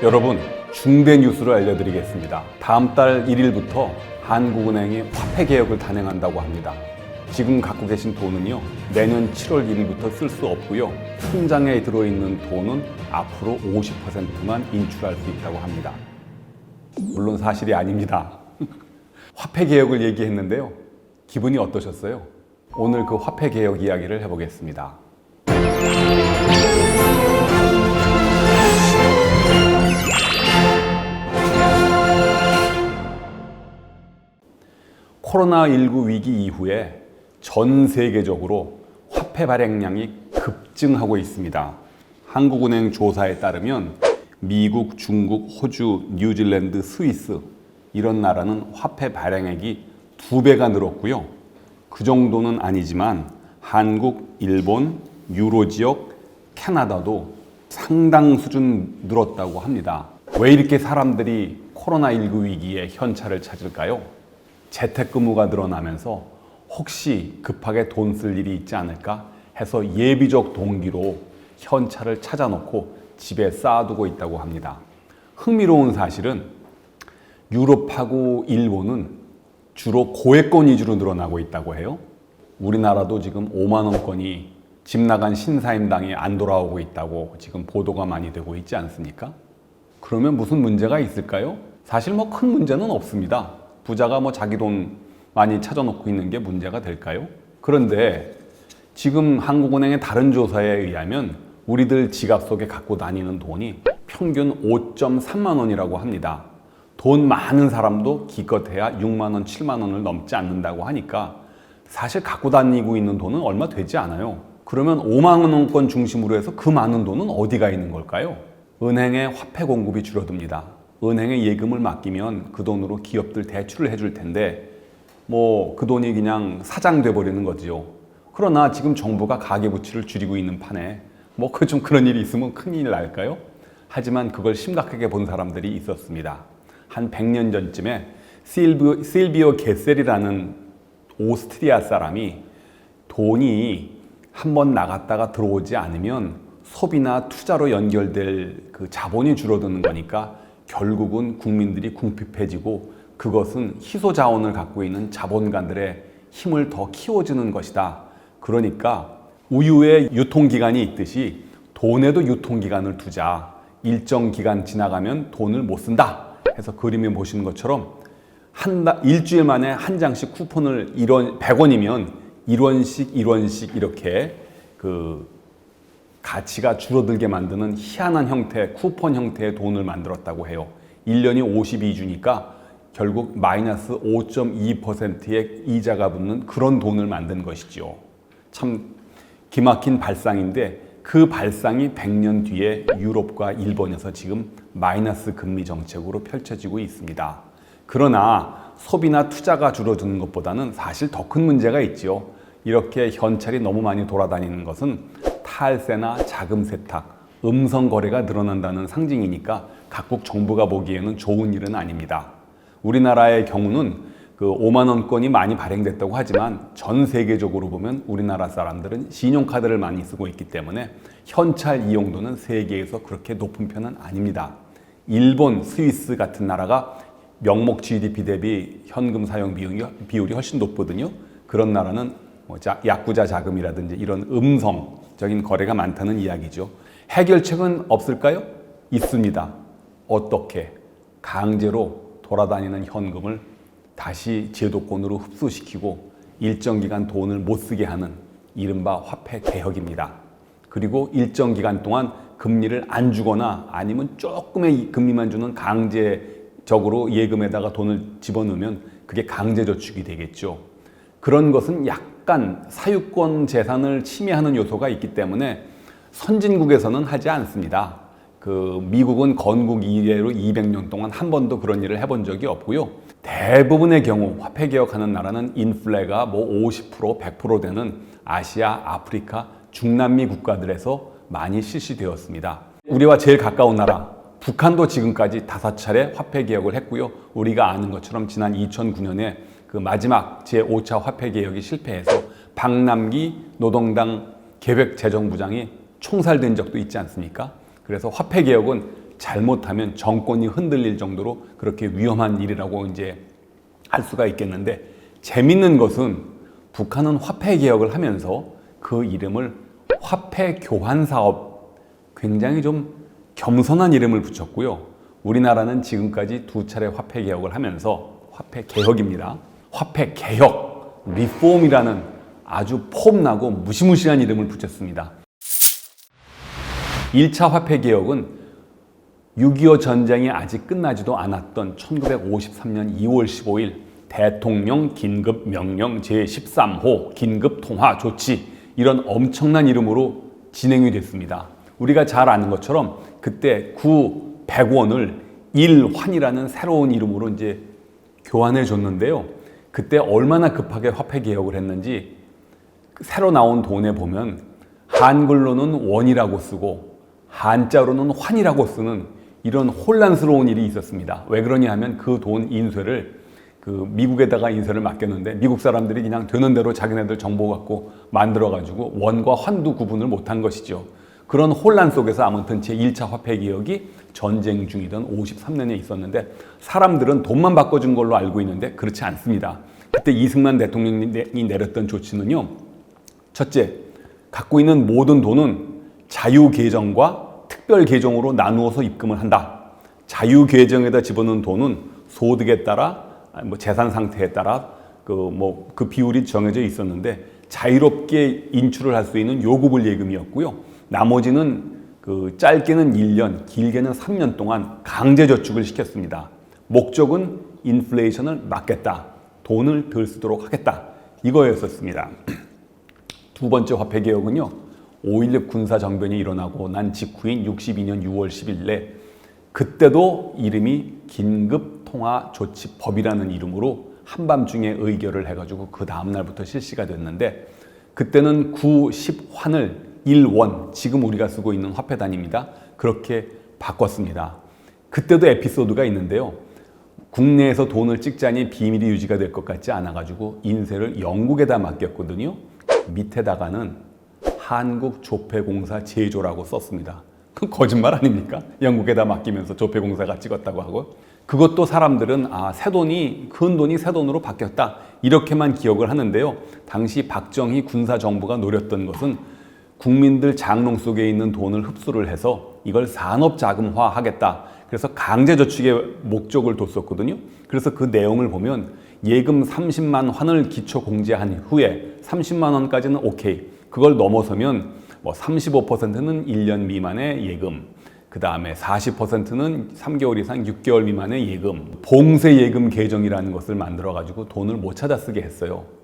여러분 중대 뉴스를 알려드리겠습니다. 다음 달 1일부터 한국은행이 화폐 개혁을 단행한다고 합니다. 지금 갖고 계신 돈은요 내년 7월 1일부터 쓸 수 없고요 통장에 들어있는 돈은 앞으로 50%만 인출할 수 있다고 합니다. 물론 사실이 아닙니다. 화폐 개혁을 얘기했는데요. 기분이 어떠셨어요? 오늘 그 화폐 개혁 이야기를 해보겠습니다. 코로나19 위기 이후에 전 세계적으로 화폐 발행량이 급증하고 있습니다. 한국은행 조사에 따르면 미국, 중국, 호주, 뉴질랜드, 스위스 이런 나라는 화폐 발행액이 두 배가 늘었고요. 그 정도는 아니지만 한국, 일본, 유로 지역, 캐나다도 상당 수준 늘었다고 합니다. 왜 이렇게 사람들이 코로나19 위기에 현찰을 찾을까요? 재택근무가 늘어나면서 혹시 급하게 돈 쓸 일이 있지 않을까 해서 예비적 동기로 현찰을 찾아놓고 집에 쌓아두고 있다고 합니다. 흥미로운 사실은 유럽하고 일본은 주로 고액권 위주로 늘어나고 있다고 해요. 우리나라도 지금 5만 원권이 집 나간 신사임당에 안 돌아오고 있다고 지금 보도가 많이 되고 있지 않습니까? 그러면 무슨 문제가 있을까요? 사실 뭐 큰 문제는 없습니다. 부자가 뭐 자기 돈 많이 찾아놓고 있는 게 문제가 될까요? 그런데 지금 한국은행의 다른 조사에 의하면 우리들 지갑 속에 갖고 다니는 돈이 평균 5.3만 원이라고 합니다. 돈 많은 사람도 기껏해야 6만 원, 7만 원을 넘지 않는다고 하니까 사실 갖고 다니고 있는 돈은 얼마 되지 않아요. 그러면 5만 원권 중심으로 해서 그 많은 돈은 어디가 있는 걸까요? 은행의 화폐 공급이 줄어듭니다. 은행에 예금을 맡기면 그 돈으로 기업들 대출을 해줄 텐데 뭐 그 돈이 그냥 사장돼 버리는 거지요. 그러나 지금 정부가 가계부채를 줄이고 있는 판에 뭐 그 좀 그런 일이 있으면 큰일 날까요? 하지만 그걸 심각하게 본 사람들이 있었습니다. 한 100년 전쯤에 실비오, 실비오 게셀이라는 오스트리아 사람이 돈이 한 번 나갔다가 들어오지 않으면 소비나 투자로 연결될 그 자본이 줄어드는 거니까 결국은 국민들이 궁핍해지고 그것은 희소 자원을 갖고 있는 자본가들의 힘을 더 키워주는 것이다. 그러니까 우유에 유통기간이 있듯이 돈에도 유통기간을 두자. 일정 기간 지나가면 돈을 못 쓴다. 해서 그림에 보시는 것처럼 한 달, 일주일 만에 한 장씩 쿠폰을 1원, 100원이면 1원씩 1원씩 이렇게 그 가치가 줄어들게 만드는 희한한 형태, 쿠폰 형태의 돈을 만들었다고 해요. 1년이 52주니까 결국 마이너스 5.2%의 이자가 붙는 그런 돈을 만든 것이지요. 참 기막힌 발상인데 그 발상이 100년 뒤에 유럽과 일본에서 지금 마이너스 금리 정책으로 펼쳐지고 있습니다. 그러나 소비나 투자가 줄어드는 것보다는 사실 더 큰 문제가 있지요. 이렇게 현찰이 너무 많이 돌아다니는 것은 탈세나 자금 세탁, 음성 거래가 늘어난다는 상징이니까 각국 정부가 보기에는 좋은 일은 아닙니다. 우리나라의 경우는 그 5만 원권이 많이 발행됐다고 하지만 전 세계적으로 보면 우리나라 사람들은 신용카드를 많이 쓰고 있기 때문에 현찰 이용도는 세계에서 그렇게 높은 편은 아닙니다. 일본, 스위스 같은 나라가 명목 GDP 대비 현금 사용 비율이, 훨씬 높거든요. 그런 나라는 뭐 자- 야쿠자 자금이라든지 이런 음성적인 거래가 많다는 이야기죠. 해결책은 없을까요? 있습니다. 어떻게? 강제로 돌아다니는 현금을 다시 제도권으로 흡수시키고 일정 기간 돈을 못 쓰게 하는 이른바 화폐 개혁입니다. 그리고 일정 기간 동안 금리를 안 주거나 아니면 조금의 금리만 주는 강제적으로 예금에다가 돈을 집어넣으면 그게 강제 저축이 되겠죠. 그런 것은 약 간 사유권 재산을 침해하는 요소가 있기 때문에 선진국에서는 하지 않습니다. 그 미국은 건국 이래로 200년 동안 한 번도 그런 일을 해본 적이 없고요. 대부분의 경우 화폐 개혁하는 나라는 인플레가 뭐 50% 100% 되는 아시아, 아프리카, 중남미 국가들에서 많이 실시되었습니다. 우리와 제일 가까운 나라 북한도 지금까지 다섯 차례 화폐 개혁을 했고요. 우리가 아는 것처럼 지난 2009년에 그 마지막 제5차 화폐 개혁이 실패해서 박남기 노동당 계획재정부장이 총살된 적도 있지 않습니까? 그래서 화폐 개혁은 잘못하면 정권이 흔들릴 정도로 그렇게 위험한 일이라고 이제 할 수가 있겠는데 재밌는 것은 북한은 화폐 개혁을 하면서 그 이름을 화폐 교환 사업 굉장히 좀 겸손한 이름을 붙였고요. 우리나라는 지금까지 두 차례 화폐 개혁을 하면서 화폐 개혁입니다. 화폐 개혁, 리폼이라는 아주 폼나고 무시무시한 이름을 붙였습니다. 1차 화폐 개혁은 6.25 전쟁이 아직 끝나지도 않았던 1953년 2월 15일 대통령 긴급 명령 제13호 긴급 통화 조치 이런 엄청난 이름으로 진행이 됐습니다. 우리가 잘 아는 것처럼 그때 구 100원을 1환이라는 새로운 이름으로 이제 교환해 줬는데요. 그때 얼마나 급하게 화폐 개혁을 했는지 새로 나온 돈에 보면 한글로는 원이라고 쓰고 한자로는 환이라고 쓰는 이런 혼란스러운 일이 있었습니다. 왜 그러냐 하면 그 돈 인쇄를 그 미국에다가 인쇄를 맡겼는데 미국 사람들이 그냥 되는 대로 자기네들 정보 갖고 만들어 가지고 원과 환도 구분을 못한 것이죠. 그런 혼란 속에서 아무튼 제 1차 화폐 개혁이 전쟁 중이던 53년에 있었는데 사람들은 돈만 바꿔준 걸로 알고 있는데 그렇지 않습니다. 그때 이승만 대통령이 내렸던 조치는요. 첫째, 갖고 있는 모든 돈은 자유 계정과 특별 계정으로 나누어서 입금을 한다. 자유 계정에다 집어넣은 돈은 소득에 따라 뭐 재산 상태에 따라 그 뭐그 비율이 정해져 있었는데 자유롭게 인출을 할 수 있는 요구불 예금이었고요. 나머지는 그 짧게는 1년, 길게는 3년 동안 강제 저축을 시켰습니다. 목적은 인플레이션을 막겠다. 돈을 덜 쓰도록 하겠다. 이거였었습니다. 두 번째 화폐 개혁은요. 5.16 군사 정변이 일어나고 난 직후인 62년 6월 10일에 그때도 이름이 긴급 통화 조치법이라는 이름으로 한밤중에 의결을 해가지고 그 다음 날부터 실시가 됐는데 그때는 9, 10환을 1원 지금 우리가 쓰고 있는 화폐 단위입니다. 그렇게 바꿨습니다. 그때도 에피소드가 있는데요. 국내에서 돈을 찍자니 비밀이 유지가 될 것 같지 않아가지고 인쇄를 영국에다 맡겼거든요. 밑에다가는 한국조폐공사 제조라고 썼습니다. 그 거짓말 아닙니까? 영국에다 맡기면서 조폐공사가 찍었다고 하고 그것도 사람들은 아, 새 돈이 큰 돈이 새 돈으로 바뀌었다 이렇게만 기억을 하는데요. 당시 박정희 군사 정부가 노렸던 것은 국민들 장롱 속에 있는 돈을 흡수를 해서 이걸 산업 자금화 하겠다. 그래서 강제 저축의 목적을 뒀었거든요. 그래서 그 내용을 보면 예금 30만 환을 기초 공제한 후에 30만 원까지는 오케이. 그걸 넘어서면 뭐 35%는 1년 미만의 예금, 그 다음에 40%는 3개월 이상 6개월 미만의 예금, 봉쇄 예금 계정이라는 것을 만들어 가지고 돈을 못 찾아 쓰게 했어요.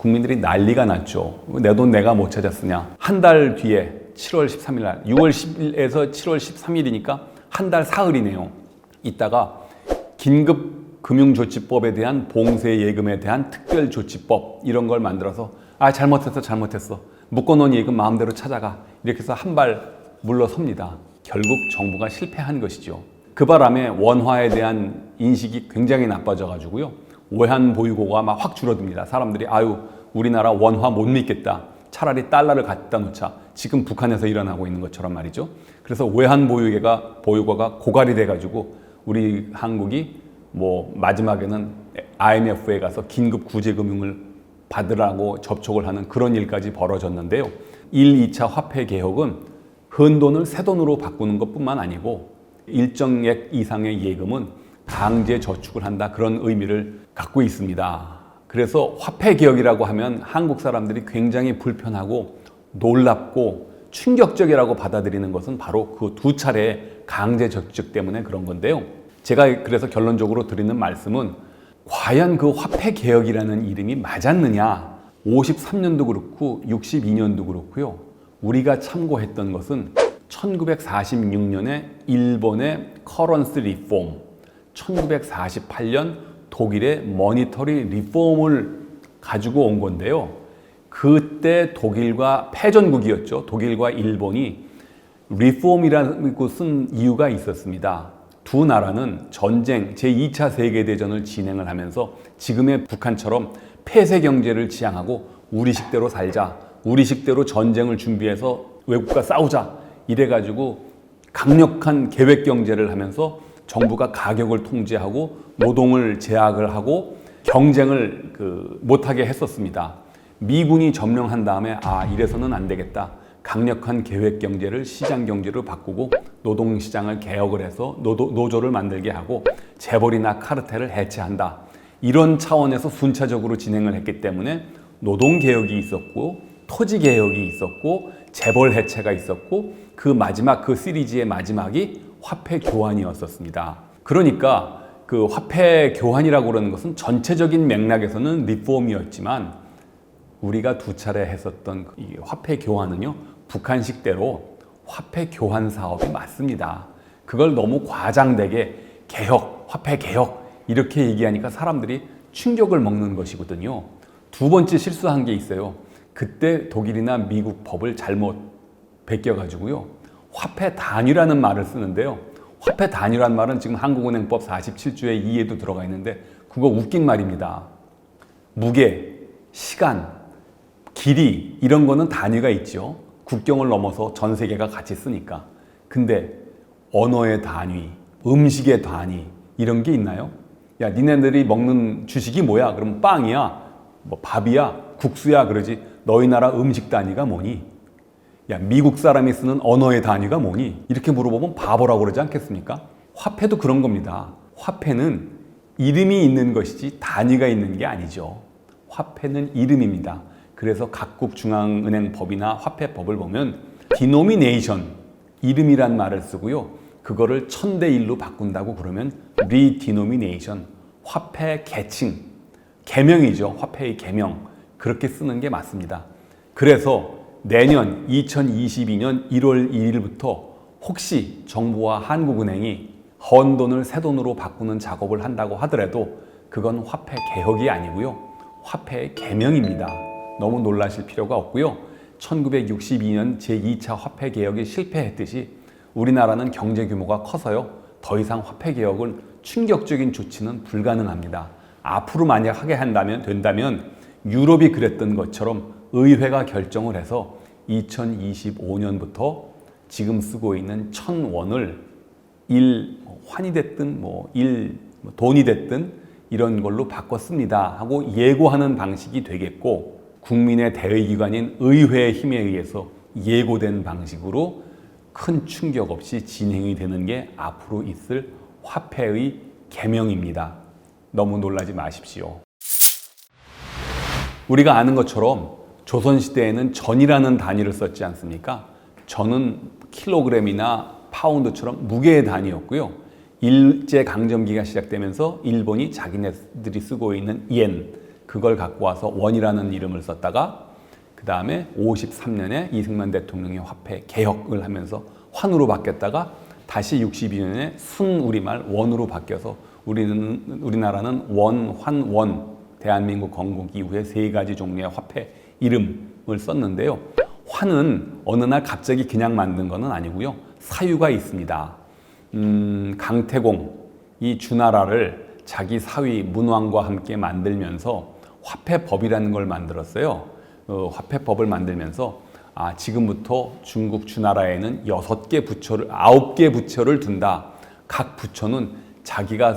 국민들이 난리가 났죠. 내 돈 내가 못 찾았으냐. 한 달 뒤에 7월 13일 날, 6월 10일에서 7월 13일이니까 한 달 사흘이네요. 이따가 긴급 금융조치법에 대한 봉쇄 예금에 대한 특별조치법 이런 걸 만들어서 아 잘못했어 잘못했어 묶어놓은 예금 마음대로 찾아가 이렇게 해서 한 발 물러섭니다. 결국 정부가 실패한 것이죠. 그 바람에 원화에 대한 인식이 굉장히 나빠져 가지고요. 외환 보유고가 막 확 줄어듭니다. 사람들이 아유 우리나라 원화 못 믿겠다. 차라리 달러를 갖다 놓자. 지금 북한에서 일어나고 있는 것처럼 말이죠. 그래서 외환 보유계가 보유고가 고갈이 돼 가지고 우리 한국이 뭐 마지막에는 IMF에 가서 긴급 구제 금융을 받으라고 접촉을 하는 그런 일까지 벌어졌는데요. 1, 2차 화폐 개혁은 흔 돈을 새 돈으로 바꾸는 것뿐만 아니고 일정액 이상의 예금은 강제 저축을 한다 그런 의미를 갖고 있습니다. 그래서 화폐 개혁이라고 하면 한국 사람들이 굉장히 불편하고 놀랍고 충격적이라고 받아들이는 것은 바로 그 두 차례 강제 저축 때문에 그런 건데요. 제가 그래서 결론적으로 드리는 말씀은 과연 그 화폐 개혁이라는 이름이 맞았느냐? 53년도 그렇고 62년도 그렇고요. 우리가 참고했던 것은 1946년에 일본의 커런스 리폼, 1948년 독일의 머니터리 리폼을 가지고 온 건데요. 그때 독일과 패전국이었죠. 독일과 일본이 리폼이라고 쓴 이유가 있었습니다. 두 나라는 전쟁, 제2차 세계대전을 진행을 하면서 지금의 북한처럼 폐쇄 경제를 지향하고 우리식대로 살자, 우리식대로 전쟁을 준비해서 외국과 싸우자 이래가지고 강력한 계획 경제를 하면서 정부가 가격을 통제하고 노동을 제약을 하고 경쟁을 그 못하게 했었습니다. 미군이 점령한 다음에 아 이래서는 안 되겠다. 강력한 계획 경제를 시장 경제로 바꾸고 노동 시장을 개혁을 해서 노도, 노조를 만들게 하고 재벌이나 카르텔을 해체한다. 이런 차원에서 순차적으로 진행을 했기 때문에 노동 개혁이 있었고 토지 개혁이 있었고 재벌 해체가 있었고 그 마지막 그 시리즈의 마지막이 화폐 교환이었었습니다. 그러니까 그 화폐 교환이라고 그러는 것은 전체적인 맥락에서는 리폼이었지만 우리가 두 차례 했었던 이 화폐 교환은요 북한식대로 화폐 교환 사업이 맞습니다. 그걸 너무 과장되게 개혁, 화폐 개혁 이렇게 얘기하니까 사람들이 충격을 먹는 것이거든요. 두 번째 실수한 게 있어요. 그때 독일이나 미국 법을 잘못 베껴가지고요. 화폐 단위라는 말을 쓰는데요. 화폐 단위란 말은 지금 한국은행법 47조의 2에도 들어가 있는데 그거 웃긴 말입니다. 무게, 시간, 길이 이런 거는 단위가 있죠. 국경을 넘어서 전 세계가 같이 쓰니까. 근데 언어의 단위, 음식의 단위 이런 게 있나요? 야, 니네들이 먹는 주식이 뭐야? 그럼 빵이야, 뭐 밥이야, 국수야 그러지. 너희 나라 음식 단위가 뭐니? 야, 미국 사람이 쓰는 언어의 단위가 뭐니? 이렇게 물어보면 바보라고 그러지 않겠습니까? 화폐도 그런 겁니다. 화폐는 이름이 있는 것이지 단위가 있는 게 아니죠. 화폐는 이름입니다. 그래서 각국 중앙은행 법이나 화폐법을 보면 denomination 이름이란 말을 쓰고요. 그거를 천대 일로 바꾼다고 그러면 redenomination 화폐 계층 개명이죠. 화폐의 개명 그렇게 쓰는 게 맞습니다. 그래서 내년 2022년 1월 1일부터 혹시 정부와 한국은행이 헌 돈을 새 돈으로 바꾸는 작업을 한다고 하더라도 그건 화폐 개혁이 아니고요. 화폐 개명입니다. 너무 놀라실 필요가 없고요. 1962년 제2차 화폐 개혁이 실패했듯이 우리나라는 경제 규모가 커서요. 더 이상 화폐 개혁은 충격적인 조치는 불가능합니다. 앞으로 만약 하게 한다면 된다면 유럽이 그랬던 것처럼 의회가 결정을 해서 2025년부터 지금 쓰고 있는 천 원을 일 환이 됐든 뭐일 돈이 됐든 이런 걸로 바꿨습니다 하고 예고하는 방식이 되겠고 국민의 대의기관인 의회의 힘에 의해서 예고된 방식으로 큰 충격 없이 진행이 되는 게 앞으로 있을 화폐의 개명입니다. 너무 놀라지 마십시오. 우리가 아는 것처럼 조선시대에는 전이라는 단위를 썼지 않습니까? 전은 킬로그램이나 파운드처럼 무게의 단위였고요. 일제 강점기가 시작되면서 일본이 자기네들이 쓰고 있는 옌 그걸 갖고 와서 원이라는 이름을 썼다가 그 다음에 53년에 이승만 대통령이 화폐 개혁을 하면서 환으로 바뀌었다가 다시 62년에 순 우리말 원으로 바뀌어서 우리는 우리나라는 원, 환, 원 대한민국 건국 이후에 세 가지 종류의 화폐 이름을 썼는데요. 환은 어느 날 갑자기 그냥 만든 것은 아니고요. 사유가 있습니다. 음, 강태공 이 주나라를 자기 사위 문왕과 함께 만들면서 화폐법이라는 걸 만들었어요. 어, 화폐법을 만들면서 아, 지금부터 중국 주나라에는 여섯 개 부처를 아홉 개 부처를 둔다. 각 부처는 자기가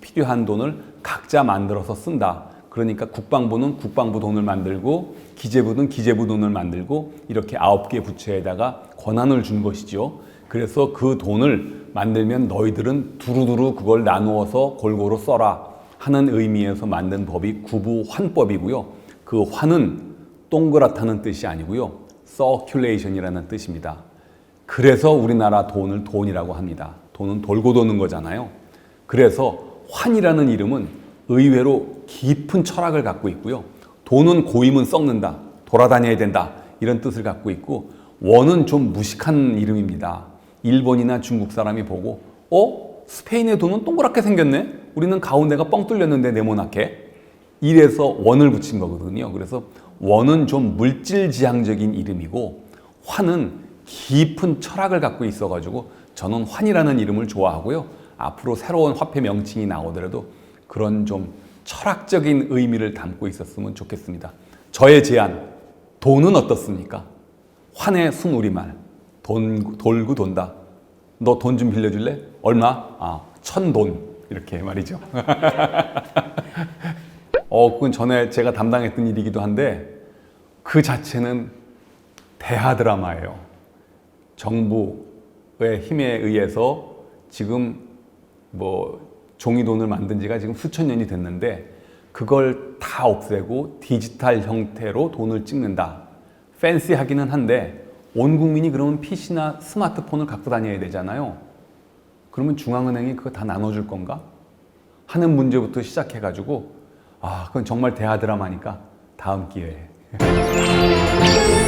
필요한 돈을 각자 만들어서 쓴다. 그러니까 국방부는 국방부 돈을 만들고 기재부는 기재부 돈을 만들고 이렇게 아홉 개 부처에다가 권한을 준 것이죠. 그래서 그 돈을 만들면 너희들은 두루두루 그걸 나누어서 골고루 써라 하는 의미에서 만든 법이 구부환법이고요. 그 환은 동그랗다는 뜻이 아니고요. circulation이라는 뜻입니다. 그래서 우리나라 돈을 돈이라고 합니다. 돈은 돌고 도는 거잖아요. 그래서 환이라는 이름은 의외로 깊은 철학을 갖고 있고요. 돈은 고임은 썩는다. 돌아다녀야 된다. 이런 뜻을 갖고 있고 원은 좀 무식한 이름입니다. 일본이나 중국 사람이 보고 어? 스페인의 돈은 동그랗게 생겼네? 우리는 가운데가 뻥 뚫렸는데 네모나게 이래서 원을 붙인 거거든요. 그래서 원은 좀 물질지향적인 이름이고 환은 깊은 철학을 갖고 있어가지고 저는 환이라는 이름을 좋아하고요. 앞으로 새로운 화폐 명칭이 나오더라도 그런 좀 철학적인 의미를 담고 있었으면 좋겠습니다. 저의 제안, 돈은 어떻습니까? 환의 순우리말, 돈, 돌고 돈다. 너 돈 좀 빌려줄래? 얼마? 아, 천 돈. 이렇게 말이죠. 어, 그건 전에 제가 담당했던 일이기도 한데 그 자체는 대하 드라마예요. 정부의 힘에 의해서 지금 뭐 종이돈을 만든 지가 지금 수천 년이 됐는데 그걸 다 없애고 디지털 형태로 돈을 찍는다. 팬시하기는 한데 온 국민이 그러면 PC나 스마트폰을 갖고 다녀야 되잖아요. 그러면 중앙은행이 그거 다 나눠줄 건가? 하는 문제부터 시작해가지고 아 그건 정말 대하 드라마니까 다음 기회에